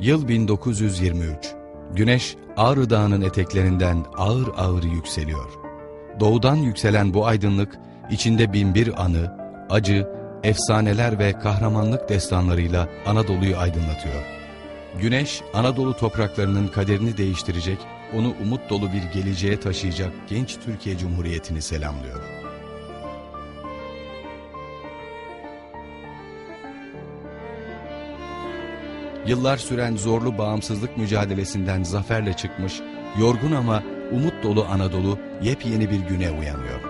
Yıl 1923. Güneş Ağrı Dağı'nın eteklerinden ağır ağır yükseliyor. Doğudan yükselen bu aydınlık, içinde binbir anı, acı, efsaneler ve kahramanlık destanlarıyla Anadolu'yu aydınlatıyor. Güneş, Anadolu topraklarının kaderini değiştirecek, onu umut dolu bir geleceğe taşıyacak genç Türkiye Cumhuriyeti'ni selamlıyor. Yıllar süren zorlu bağımsızlık mücadelesinden zaferle çıkmış, yorgun ama umut dolu Anadolu yepyeni bir güne uyanıyor.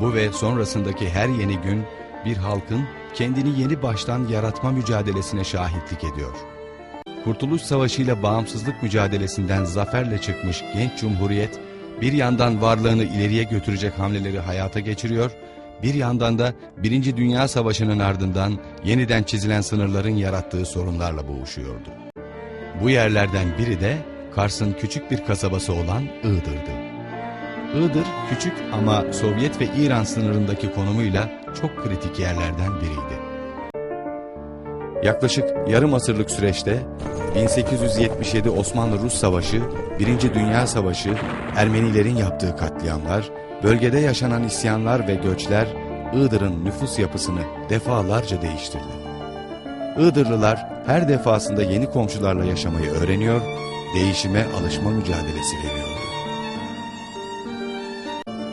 Bu ve sonrasındaki her yeni gün bir halkın kendini yeni baştan yaratma mücadelesine şahitlik ediyor. Kurtuluş Savaşı ile bağımsızlık mücadelesinden zaferle çıkmış genç cumhuriyet bir yandan varlığını ileriye götürecek hamleleri hayata geçiriyor, bir yandan da Birinci Dünya Savaşı'nın ardından yeniden çizilen sınırların yarattığı sorunlarla boğuşuyordu. Bu yerlerden biri de Kars'ın küçük bir kasabası olan Iğdır'dı. Iğdır küçük ama Sovyet ve İran sınırındaki konumuyla çok kritik yerlerden biriydi. Yaklaşık yarım asırlık süreçte 1877 Osmanlı-Rus Savaşı, Birinci Dünya Savaşı, Ermenilerin yaptığı katliamlar, bölgede yaşanan isyanlar ve göçler Iğdır'ın nüfus yapısını defalarca değiştirdi. Iğdırlılar her defasında yeni komşularla yaşamayı öğreniyor, değişime alışma mücadelesi veriyordu.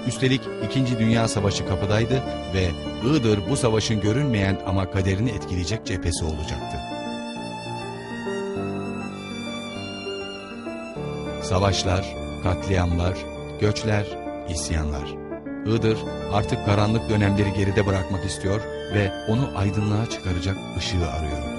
Üstelik 2. Dünya Savaşı kapıdaydı ve Iğdır bu savaşın görünmeyen ama kaderini etkileyecek cephesi olacaktı. Savaşlar, katliamlar, göçler, isyanlar. Iğdır artık karanlık dönemleri geride bırakmak istiyor ve onu aydınlığa çıkaracak ışığı arıyordu.